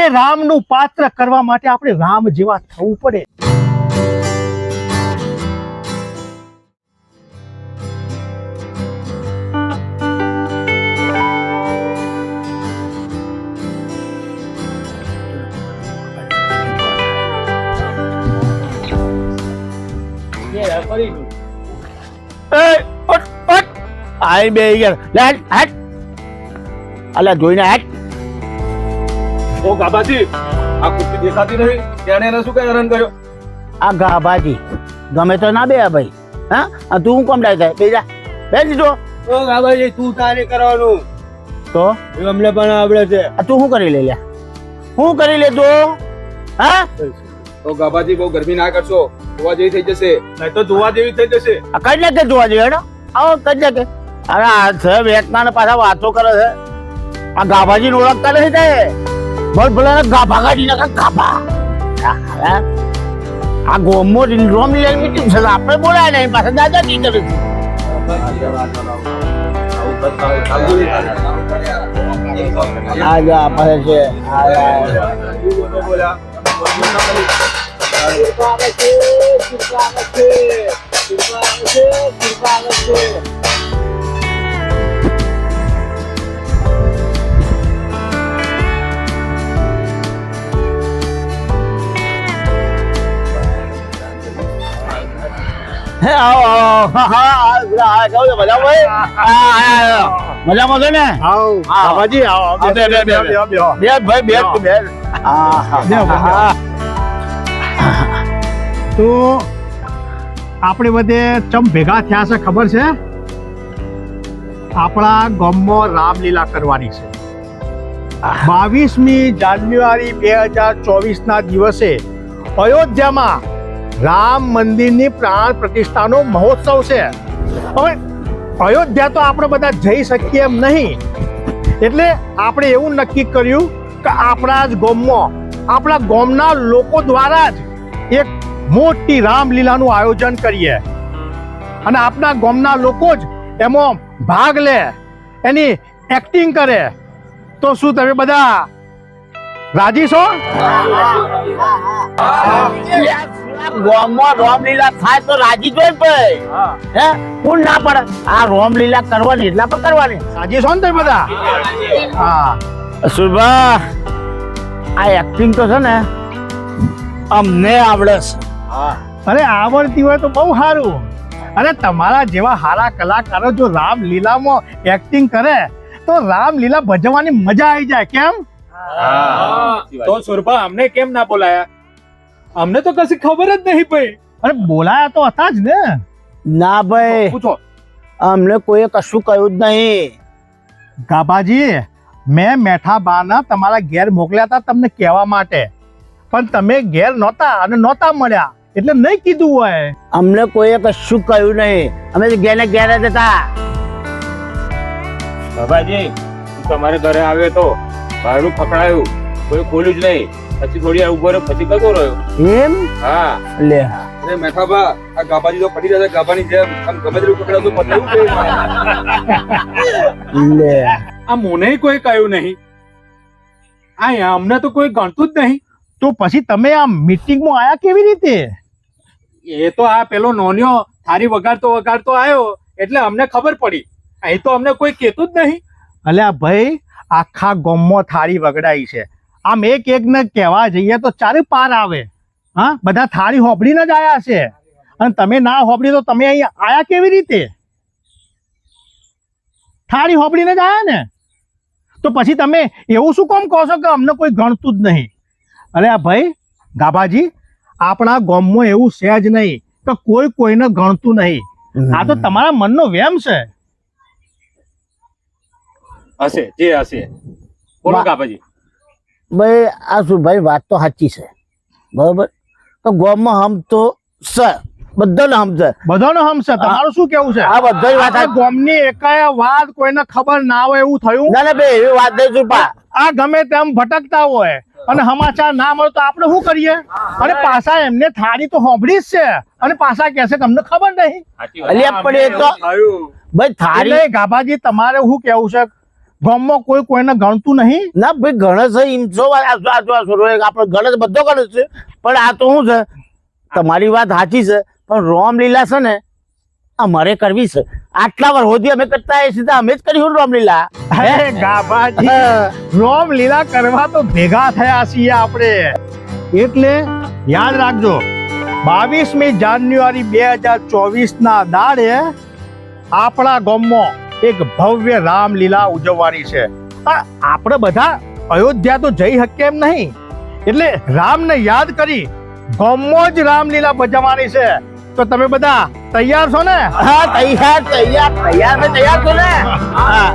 એ રામનું પાત્ર કરવા માટે આપણે રામ જેવા થવું પડે. આઈ બે ગયા લે હટ અલા જોઈને હટ ઓ ગાબાજી આ કુર્તી દેખાતી નહીં તેણે એને શું કઈ હેરાન કર્યો? આ ગાભાજી. ગમે તો ના બે ભાઈ. હા? આ તું હું કોમ ડાય થાય બેજા બે દીધો. ઓ ગાબાજી તું તારે કરવાનું. તો? અમને પણ આવડે છે. આ તું શું કરી લે લે શું કરી લે તું? હા? તો ગાબાજી બહુ ગરમી ના કરશો. જોવા જેવી થઈ જશે. નહીં તો જોવા જેવી થઈ જશે. આ કઈ નાખે જોવા જેવી હેડો. આવો કઈ નાખે અરે આ છે એકના પાછા વાતો કરે છે. આ ગાભાજી ઓળખતા નથી તે? બોલે ને ગાભા કાઢી નાખે, ગાભા. આ ગોમો રોમ લઈ મીટિંગ છે આપણે બોલાય નહીં પાછા દાદાજી કરે છે. આ જો હા હા. મજામાં છે ને? આવો. બાબાજી આવો બે, બે, બે, બે. ભાઈ બે બે. તો આપણે બધે ચમ ભેગા થયા છે ખબર છે? આપણા ગામમાં રામલીલા કરવાની છે. બાવીસમી જાન્યુઆરી બે હજાર ચોવીસના દિવસે અયોધ્યામાં રામ મંદિરની પ્રાણ પ્રતિષ્ઠાનો મહોત્સવ છે. હવે અયોધ્યા તો આપણે બધા જઈ શકીએ એમ નહીં. એટલે આપણે એવું નક્કી કર્યું કે આપણા જ ગામમાં, આપણા ગામના લોકો દ્વારા જ એક મોટી રામલીલાનું આયોજન કરીએ. અને આપણા ગામના લોકો જ એમાં ભાગ લે, એની એક્ટિંગ કરે. તો શું તમે બધા રાજી છો? ગામમાં રામલીલા થાય તો રાજી જોઈ ભાઈ. હે. કોણ ના પડે. આ રામલીલા કરવાની એટલા પણ કરવાની. રાજી છો ને તમે બધા? હા. સુરભા આ એક્ટિંગ તો છે ને અમને આવડે છે. અરે આવડતી હોય તો બહુ સારું. અરે તમારા જેવા સારા કલાકારો જો રામલીલામાં એક્ટિંગ કરે તો રામલીલા ભજવવાની મજા આવી જાય. કેમ? તો સુરભા અમને કેમ ના બોલાયા? અમને તો કશી ખબર જ નહીં ભાઈ અરે બોલાયા તો હતા જ ને. ના ભાઈ. પૂછો. અમને કોઈ કશું કહ્યું જ નહીં. ગાભાજી મેં મેઠા બાના તમારા ઘેર મોકલ્યા હતા તમને કહેવા માટે. પણ તમે ઘેર નહોતા અને નહોતા મળ્યા. એટલે નહીં કીધું હોય. અમને કોઈએ કશું કહ્યું નહીં. અમે તો ઘેર ને ઘેર જ હતા. બાબાજી તમારે ઘરે આવ્યો તો બહારનું પકડાયું. કોઈ ખોલ્યું જ નહીં. પછી થોડી વાર ઊભો રહ્યો પછી કતો રહ્યો. એમ? હા. લે. અરે મેઠાબા આ ગાબાજી તો પડી રહ્યા ગાબાની જેમ. આમ ગમે તેટલું પકડાતું કે લે. આ મને કોઈ કહ્યું નહીં. આ અમને તો કોઈ ગણતું જ નહીં. તો પછી તમે આ મીટિંગમાં આયા કેવી રીતે? એ તો આ પેલો નોન્યો થારી વગાડતો વગાડતો આવ્યો એટલે અમને ખબર પડી. અહીં તો અમને કોઈ કહેતું જ નહીં. અલ્યા ભાઈ આખા ગામમાં થાળી વગડાઈ છે. આમ એક એક ને કહેવા જઈએ તો ચારે પાર આવે. હા બધા થાળી હોબળીને જ આયા છે. અને તમે ના હોબળી તો તમે અહીં આયા કેવી રીતે? થાળી હોબળીને જ આયા ને? તો પછી તમે એવું શું કોમ કહો છો કે અમને કોઈ ગણતું જ નહીં? અરે આ ભાઈ ગાભાજી આપણા ગોમમાં એવું છે જ નહીં કે કોઈ કોઈને ગણતું નહીં. આ તો તમારા મનનો વેમ છે. હશે જે હશે. બોલો કાપાજી ભાઈ આ શું ભાઈ વાત તો સાચી છે. બરોબર? તો ગોમાં હમ તો છે બધાને હમ છે. બધાનો હમ છે. તમારું શું કેવું છે? આ બધાય વાત ગોમની એકાય વાત કોઈને ખબર ના હોય એવું થયું? ના ના ભાઈ એવી વાત નહીં સુરભા આ ગમે તેમ ભટકતા હોય અને સમાચાર ના મળે તો આપણે શું કરીએ? અને પાછા એમને થાળી તો હોંભળી જ છે. અને પાછા કહેશે તમને અમને ખબર નહીં. પણ એ તો ભાઈ થાળી ગાભાજી તમારે શું કેવું છે? ગામમાં કોઈ કોઈને ગણતું નહીં? ના ભાઈ ગણેશ છે એમ છો આપણો ગણેશ બધો ગણેશ છે. પણ આ તો શું છે? તમારી વાત સાચી છે પણ રોમલીલા છે ને અમારે કરવી છે. આટલા વાર હોદી અમે કરતા એ સીધા અમે જ કરીશું રોમલીલા અરે ગાભાજી. રોમ લીલા કરવા તો ભેગા થયા છીએ આપણે. એટલે યાદ રાખજો બાવીસમી જાન્યુઆરી બે હજાર ચોવીસ ના દાડે આપણા ગામમાં એક ભવ્ય રામલીલા ઉજવવાની છે. પણ આપણે બધા અયોધ્યા તો જઈ શકીએ એમ નહીં. એટલે રામને યાદ કરી ગામમાં જ રામલીલા ભજવવાની છે. તો તમે બધા તૈયાર છો ને? હા તૈયાર તૈયાર તૈયાર ને તૈયાર છો ને? હા.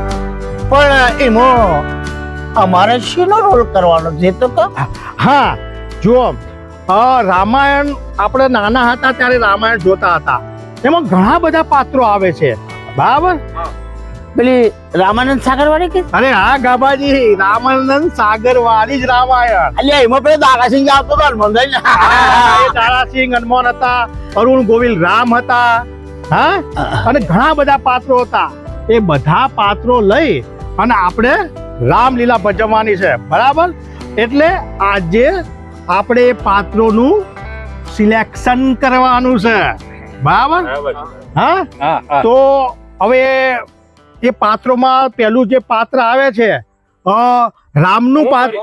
પણ એમાં અમારે શીનો રોલ કરવાનો છે તો હા જુઓ રામાયણ આપણે નાના હતા ત્યારે રામાયણ જોતા હતા. એમાં ઘણા બધા પાત્રો આવે છે. બરાબર? પેલી રામાનંદ સાગરવાળી કે? અરે હા ગાબાજી રામાનંદ સાગર વાળી જ રામાયણ. અલ્યા એમાં પેલો દારાસિંહ આવતો હતો હનુમાનભાઈ. ને. હનુમાન હતા અરુણ ગોવિલ રામ હતા હા? અને ઘણા બધા પાત્રો હતા. એ બધા પાત્રો લઈ અને આપણે રામલીલા ભજવવાની છે. બરાબર? એટલે આજે આપણે એ પાત્રોનું સિલેક્શન કરવાનું છે. બરાબર? હા. તો હવે એ પાત્રોમાં પેલું જે પાત્ર આવે છે રામનું પાત્ર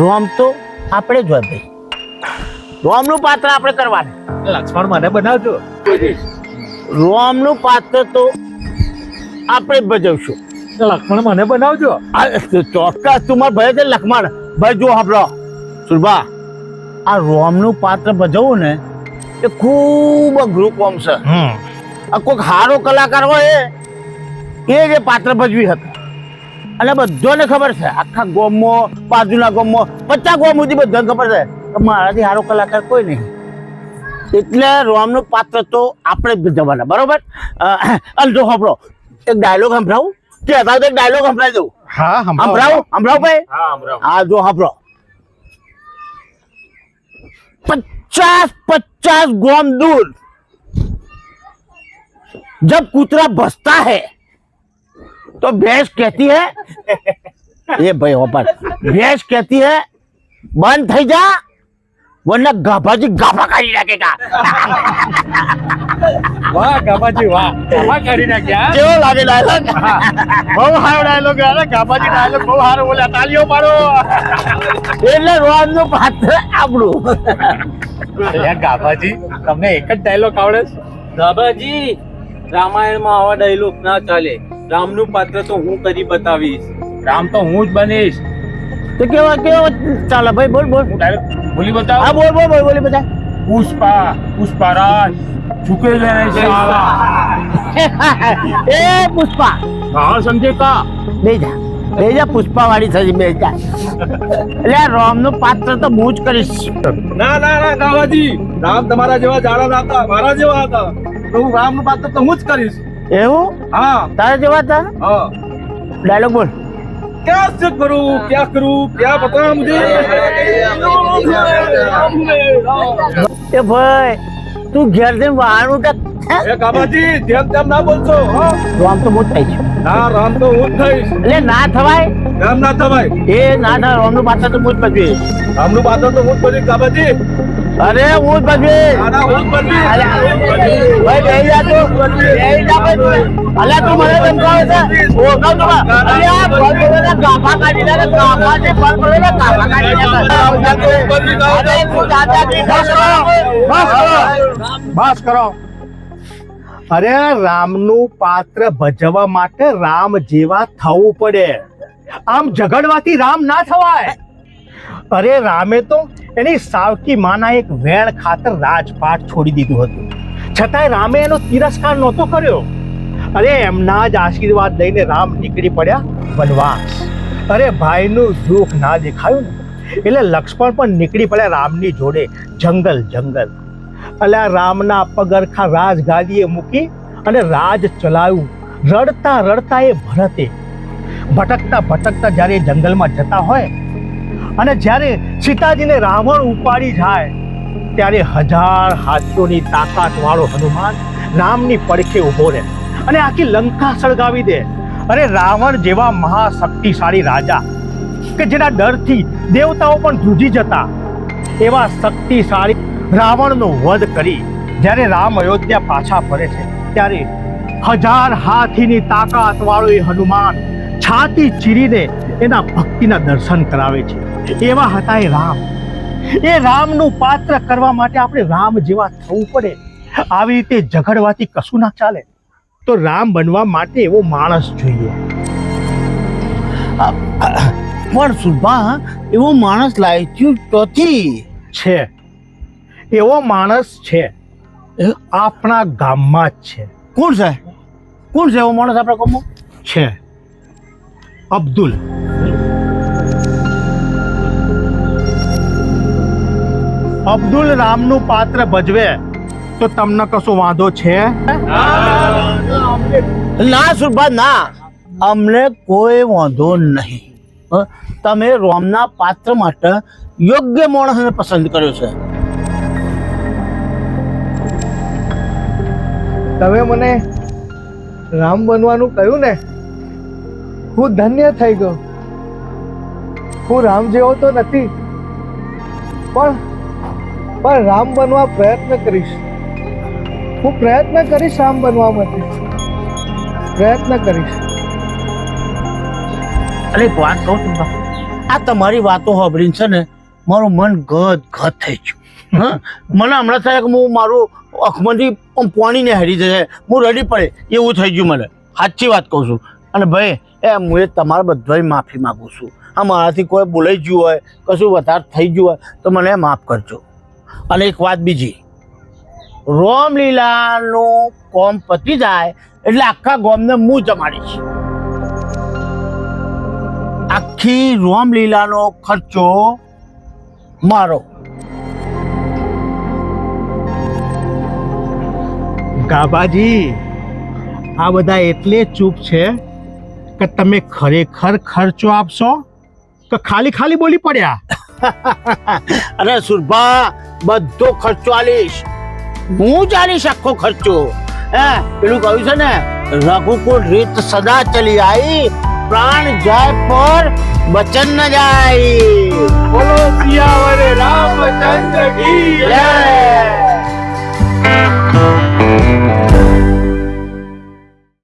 રોમ તો આપણે જ હોય ભાઈ. રોમનું પાત્ર આપણે કરવાનું. લક્ષ્મણ મને બનાવજો. રોમનું પાત્ર તો આપણે જ ભજવશું. લક્ષ્મણ મને બનાવજો. આ ચોક્કસ તું મારા ભાઈ છે લક્ષ્મણ. ભાઈ જો આપણો સુરભા આ રોમનું પાત્ર ભજવવું ને એ ખૂબ અઘરું કોમ છે. આ કોઈક સારો કલાકાર હોય એ જે પાત્ર ભજવી હતા અને બધાને ખબર છે આખા ગોમો બાજુના ગોમો પચાસ ગોમ સુધી બધાને ખબર છે કે મારાથી સારો કલાકાર કોઈ નહીં. એટલે રોમનું પાત્ર તો આપણે જ જવાના બરોબર? અને જો સાંભળો એક ડાયલોગ સંભળાવું? કે હતા તો ડાયલોગ સંભળાવી દઉં. હા સંભળાવું. સંભળાવો? ભાઈ? હા જો સાંભળો. पचास पचास गोम दूर जब कुतरा बसता है तो भैंस कहती है, ये भाई भैंस कहती है, बंद થઈ વન ગાભાજી ગાભા કાઢી નાખે કા? વાહ ગાભાજી વાહ. ગાભા કાઢી નાખ્યા? કેવો લાગે ડાયલોગ? બહુ સારો ડાયલોગ અરે ગાભાજી ડાયલોગ બહુ સારો બોલ્યા. તાળીઓ પાડો. એટલે રોવાનું પાત્ર આપણું. ગાભાજી તમને એક જ ડાયલોગ આવડે છે? ગાભાજી રામાયણમાં આવા ડાયલોગ ના ચાલે. રામનું પાત્ર તો હું કરી બતાવીશ. રામ તો હું જ બનીશ. તો કેવા કેવા ચાલો ભાઈ બોલ બોલ. હું ડાયરેક્ટ બોલી બતાવ? હા બોલ બોલ બોલ બોલી બતાવ પુષ્પા પુષ્પારાજ ઝુકે એ પુષ્પા. હા સમજે કા બે જા. બે જા પુષ્પા વાળી થઈ બેજા એટલે આ રામનું પાત્ર તો હું જ કરીશ. ના ના ના કાવાજી રામ તમારા જેવા જાડા હતા મારા જેવા હતા. તો હું રામનું પાત્ર તો હું જ કરીશ. એવું? હા. તારા જેવા હતા? હા. ડાયલોગ બોલ. क्या से करूं क्या करूं क्या बता मुझे એ ભાઈ તું ઘેર જઈને વાળું કે એ કાબાજી જેમ તેમ ના બોલશો હા રામ તો હું જ થઈ છું ના રામ તો હું જ થઈશ એટલે ના થવાય રામ ના થવાય એ ના થાય રામનું પાત્ર તો હું જ ભજવીશ રામનું પાત્ર તો હું જ બની કાબાજી અરે હું અરે, ભાઈ બે જા તું બે જા ભાઈ અલ્યા તું મને ધમકાવે છે ઓ કહું તું અલ્યા ફળ બોલેલા ગાભા કાઢી દે કાફા જે ફળ બોલેલા ગાભા કાઢી દે અરે તું દાદાજી બસ કરો બસ કરો બસ કરો અરે રામનું પાત્ર ભજવવા માટે રામ જેવા થવું પડે આમ ઝઘડવાથી રામ ના થવાય અરે રામે તો એની સાવકી માના એક વેણ ખાતર રાજપાટ છોડી દીધું હતું. છતાંય રામે એનો તિરસ્કાર નહોતો કર્યો. અરે એમના જ આશીર્વાદ લઈને રામ નીકળી પડ્યા વનવાસ. અરે ભાઈનું દુઃખ ના દેખાયું એટલે લક્ષ્મણ પણ નીકળી પડ્યા રામની જોડે જંગલ જંગલ. અલ્યા રામના પગરખા રાજગાદીએ મૂકી અને રાજ ચલાવ્યું. રડતા રડતા એ ભરતે. ભટકતા ભટકતા જ્યારે જંગલમાં જતા હોય અને જ્યારે સીતાજીને રાવણ ઉપાડી જાય, ત્યારે હજાર હાથીઓની તાકાત વાળો હનુમાન રામની પડખે ઊભો રહે અને આખી લંકા સળગાવી દે. અરે રાવણ જેવા મહાશક્તિશાળી રાજા કે જેના ડરથી દેવતાઓ પણ ધ્રુજી જતા, એવા શક્તિશાળી રાવણનો વધ કરી જ્યારે રામ અયોધ્યા પાછા ફરે છે, ત્યારે હજાર હાથીની તાકાત વાળો એ હનુમાન છાતી ચીરીને એના ભક્તિના દર્શન કરાવે છે. એવા હતા એ રામ. એ રામનું પાત્ર કરવા માટે આપણે રામ જેવા થવું પડે. આવી રીતે ઝઘડવાથી કશું ના ચાલે. તો રામ બનવા માટે એવો માણસ જોઈએ. પણ સુભા એવો માણસ લાયક્યું તોથી છે. એવો માણસ છે. આપણા ગામમાં જ છે. કોણ છે? કોણ છે એવો માણસ આપણા ગામમાં? છે. અબ્દુલ. અબ્દુલ રામનું પાત્ર ભજવે તો તમને કશો વાંધો છે? ના સુભા ના. અમને કોઈ વાંધો નહીં. હ? તમે રોમના પાત્ર માટે યોગ્ય માણસને પસંદ કર્યો છે. તમે મને રામ બનવાનું કહ્યું ને હું ધન્ય થઈ ગયો. હું રામ જેવો તો નથી પણ પણ રામ બનવા પ્રયત્ન કરીશ. હું પ્રયત્ન કરીશ રામ બનવા માટે. પ્રયત્ન કરીશ. અરે એક વાત કહું છું આ તમારી વાતો સાંભળીને છે ને, મારું મન ગદ ગદ થઈ ગયું. હા? મને હમણાં થાય કે હું મારું અખમાંથી પોણીને ને હરી જશે હું રડી પડે. એવું થઈ ગયું મને. સાચી વાત કહું છું. અને ભાઈ, એ હું એ તમારા બધાય માફી માગું છું. આ મારાથી કોઈ બોલાઈ ગયું હોય, કશું વધારે થઈ ગયું હોય, તો મને માફ કરજો. અને એક વાત બીજી. રોમલીલાનું કોમ પતી જાય એટલે આખા ગોમને હું જમાડીશ. આખી રોમલીલાનો ખર્ચો મારો. ગાબાજી, આ બધા એટલે ચૂપ છે કે તમે ખરેખર ખર્ચો આપશો? કે ખાલી ખાલી બોલી પડ્યા? અરે સુરભા બધો ખર્ચો આલીશ. હું ચાલીશ આખો ખર્ચો. હે પેલું કહ્યું છે ને રઘુકુળ રીત સદા ચલી આઈ પ્રાણ જાય પર વચન ન જાય. બોલો સિયાવરે રામચંદ્ર કી. જય.